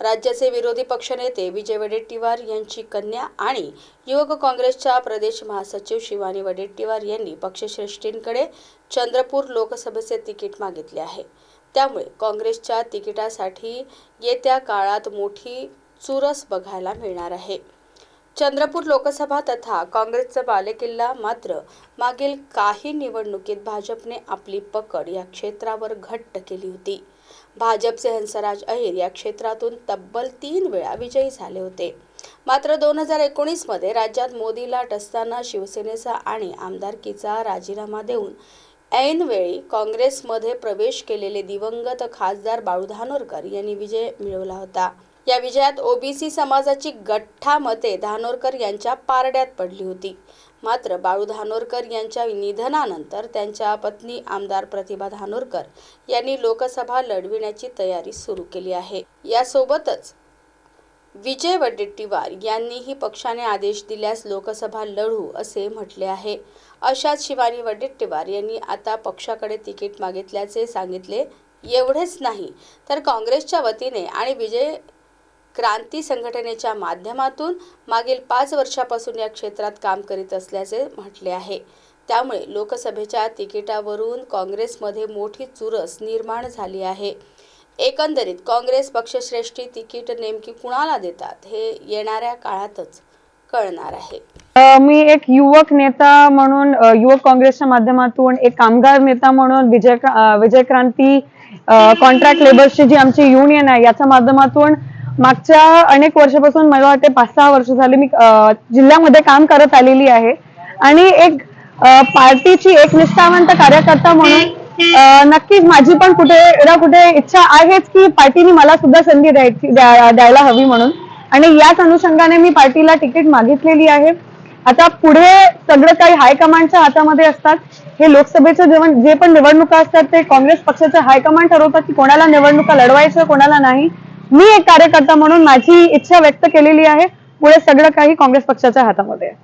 राज्याचे विरोधी पक्षनेते विजय वडेट्टीवार यांची कन्या आणि युवक काँग्रेसच्या प्रदेश महासचिव शिवानी वडेट्टीवार यांनी पक्षश्रेष्ठींकडे चंद्रपूर लोकसभेचे तिकीट मागितले आहे. त्यामुळे काँग्रेसच्या तिकिटासाठी येत्या काळात मोठी चुरस बघायला मिळणार आहे. चंद्रपूर लोकसभा तथा काँग्रेसचा बालेकिल्ला मात्र मागील काही निवडणुकीत भाजपने आपली पकड या क्षेत्रावर घट्ट केली होती. भाजपचे हंसराज अहिर या क्षेत्रातून तब्बल तीन वेळा विजयी झाले होते. मात्र दोन हजार एकोणीसमध्ये राज्यात मोदी लाट असताना शिवसेनेचा आणि आमदारकीचा राजीनामा देऊन ऐनवेळी काँग्रेसमध्ये प्रवेश केलेले दिवंगत खासदार बाळू धानोरकर यांनी विजय मिळवला होता. या विजयात ओबीसी समाजाची गठ्ठा मते धानोरकर यांच्या पारड्यात पडली होती. मात्र बाळू धानोरकर यांच्या निधनानंतर त्यांच्या पत्नी आमदार प्रतिभा धानोरकर यांनी लोकसभा लढविण्याची तयारी सुरू केली आहे. यासोबतच विजय वडेट्टीवार यांनीही पक्षाने आदेश दिल्यास लोकसभा लढू असे म्हटले आहे. अशाच शिवानी वडेट्टीवार यांनी आता पक्षाकडे तिकीट मागितल्याचे सांगितले. एवढेच नाही तर काँग्रेसच्या वतीने आणि विजय क्रांती संघटनेच्या माध्यमातून मागील पाच वर्षापासून या क्षेत्रात काम करीत असल्याचे म्हटले आहे. त्यामुळे लोकसभेच्या तिकिटावरून काँग्रेसमध्ये मोठी चुरस निर्माण झाली आहे. एकंदरीत काँग्रेस पक्षश्रेष्ठी तिकीट नेमकी कुणाला देतात हे येणाऱ्या काळातच कळणार आहे. मी एक युवक नेता म्हणून युवक काँग्रेसच्या माध्यमातून एक कामगार नेता म्हणून विजय विजय क्रांती कॉन्ट्रॅक्ट लेबर्सची जी आमची युनियन आहे याच्या माध्यमातून मागच्या अनेक वर्षापासून मला वाटते पाच सहा वर्ष झाले मी जिल्ह्यामध्ये काम करत आलेली आहे. आणि एक पार्टीची एक निष्ठावंत कार्यकर्ता म्हणून नक्कीच माझी पण कुठे ना कुठे इच्छा आहेच की पार्टीने मला सुद्धा संधी द्यायची द्यायला हवी म्हणून. आणि याच अनुषंगाने मी पार्टीला तिकीट मागितलेली आहे. आता पुढे सगळं काही हायकमांडच्या हातामध्ये असतात. हे लोकसभेचं जेवण जे पण निवडणुका असतात ते काँग्रेस पक्षाचे हायकमांड ठरवतात की कोणाला निवडणुका लढवायचं कोणाला नाही. मी एक कार्यकर्ता म्हणून माझी इच्छा व्यक्त केलेली आहे. पुढे सगळं काही काँग्रेस पक्षाच्या हातामध्ये आहे.